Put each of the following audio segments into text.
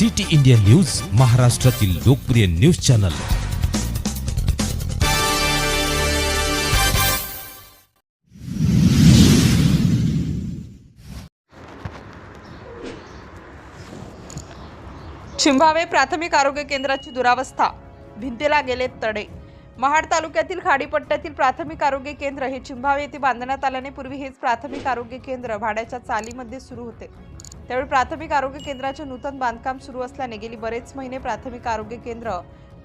City India news महाराष्ट्रातील लोकप्रिय news channel. चिंभावे प्राथमिक आरोग्य केंद्राची दुरावस्था. भिंतीला गेले तडे. महाड तालुक्यातील खाडीपट्ट्यातील प्राथमिक आरोग्य केंद्र हे चिंभावे येथे बांधण्यात आल्याने पूर्वी हेच प्राथमिक आरोग्य केंद्र भाड्याच्या चालीमध्ये सुरू होते. त्यावेळी प्राथमिक आरोग्य केंद्राचे नूतन बांधकाम सुरू असल्याने गेली बरेच महिने प्राथमिक आरोग्य केंद्र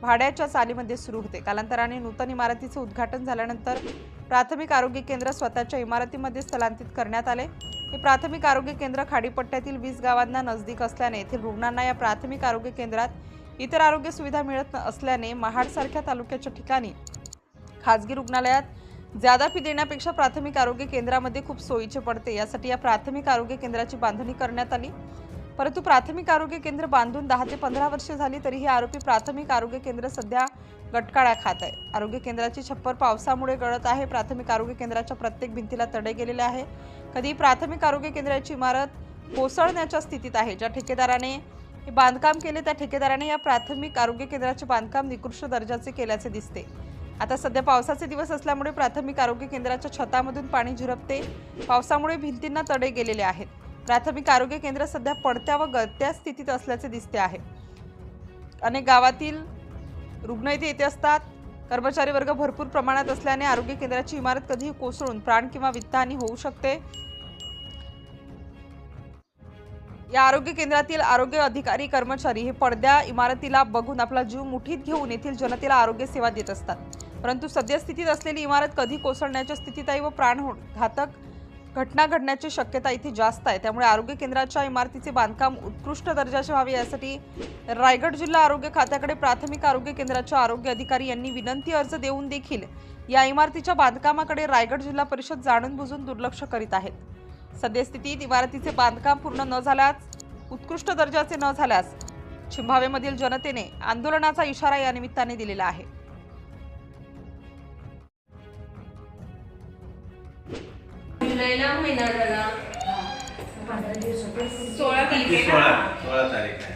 भाड्याच्या चालीमध्ये सुरू होते. कालांतराने नूतन इमारतीचे उद्घाटन झाल्यानंतर प्राथमिक आरोग्य केंद्र स्वतःच्या इमारतीमध्ये स्थलांतरित करण्यात आले. हे प्राथमिक आरोग्य केंद्र खाडीपट्ट्यातील वीस गावांना नजदीक असल्याने येथील रुग्णांना या प्राथमिक आरोग्य केंद्रात इतर आरोग्य सुविधा मिळत न- असल्याने महाडसारख्या तालुक्याच्या ठिकाणी खाजगी रुग्णालयात ज्यादा फी देण्यापेक्षा प्राथमिक आरोग्य केंद्रामध्ये खूप सोयीचे पडते. यासाठी या प्राथमिक आरोग्य केंद्राची बांधणी करण्यात आली. परंतु प्राथमिक आरोग्य केंद्र बांधून दहा ते पंधरा वर्षे झाली तरी हे आरोपी प्राथमिक आरोग्य केंद्र सध्या गटकाळा खात आहे. आरोग्य केंद्राची छप्पर पावसामुळे गळत आहे. प्राथमिक आरोग्य केंद्राच्या प्रत्येक भिंतीला तडे गेलेले आहे. कधी प्राथमिक आरोग्य केंद्राची इमारत कोसळण्याच्या स्थितीत आहे. ज्या ठेकेदाराने हे बांधकाम केले त्या ठेकेदाराने या प्राथमिक आरोग्य केंद्राचे बांधकाम निकृष्ट दर्जाचे केल्याचे दिसते. आता सध्या पावसाचे दिवस असल्यामुळे प्राथमिक आरोग्य केंद्राच्या छतामधून पाणी झिरपते. पावसामुळे भिंतींना तडे गेलेले आहेत. प्राथमिक आरोग्य केंद्र सध्या पडत्या व गळत्या स्थितीत असल्याचे दिसते आहे. अनेक गावातील रुग्ण इथे येते असतात. कर्मचारी वर्ग भरपूर प्रमाणात असल्याने आरोग्य केंद्राची इमारत कधीही कोसळून प्राण किंवा वित्तहानी होऊ शकते. या आरोग्य केंद्रातील आरोग्य अधिकारी कर्मचारी हे पडद्या इमारतीला बघून आपला जीव मुठीत घेऊन येथील जनतेला आरोग्य सेवा देत असतात. परंतु सद्यस्थितीत असलेली इमारत कधी कोसळण्याच्या स्थितीत आहे व प्राण घातक घटना घडण्याची शक्यता इथे जास्त आहे. त्यामुळे आरोग्य केंद्राच्या इमारतीचे बांधकाम उत्कृष्ट दर्जाचे व्हावे यासाठी रायगड जिल्हा आरोग्य खात्याकडे प्राथमिक आरोग्य केंद्राच्या आरोग्य अधिकारी यांनी विनंती अर्ज देऊन देखील या इमारतीच्या बांधकामाकडे रायगड जिल्हा परिषद जाणून बुजून दुर्लक्ष करीत आहेत. सद्यस्थितीत इमारतीचे बांधकाम पूर्ण न झाल्यास उत्कृष्ट दर्जाचे न झाल्यास चिंभावेमधील जनतेने आंदोलनाचा इशारा या निमित्ताने दिलेला आहे. जुलैला महिना झाला सोळा तारीख सोळा तारीख आहे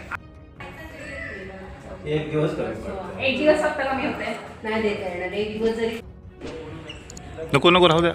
एक दिवस कमी पडतो एक दिवस फक्त कमी होते नाही देता येणार. एक दिवस जरी नको नको राहू द्या.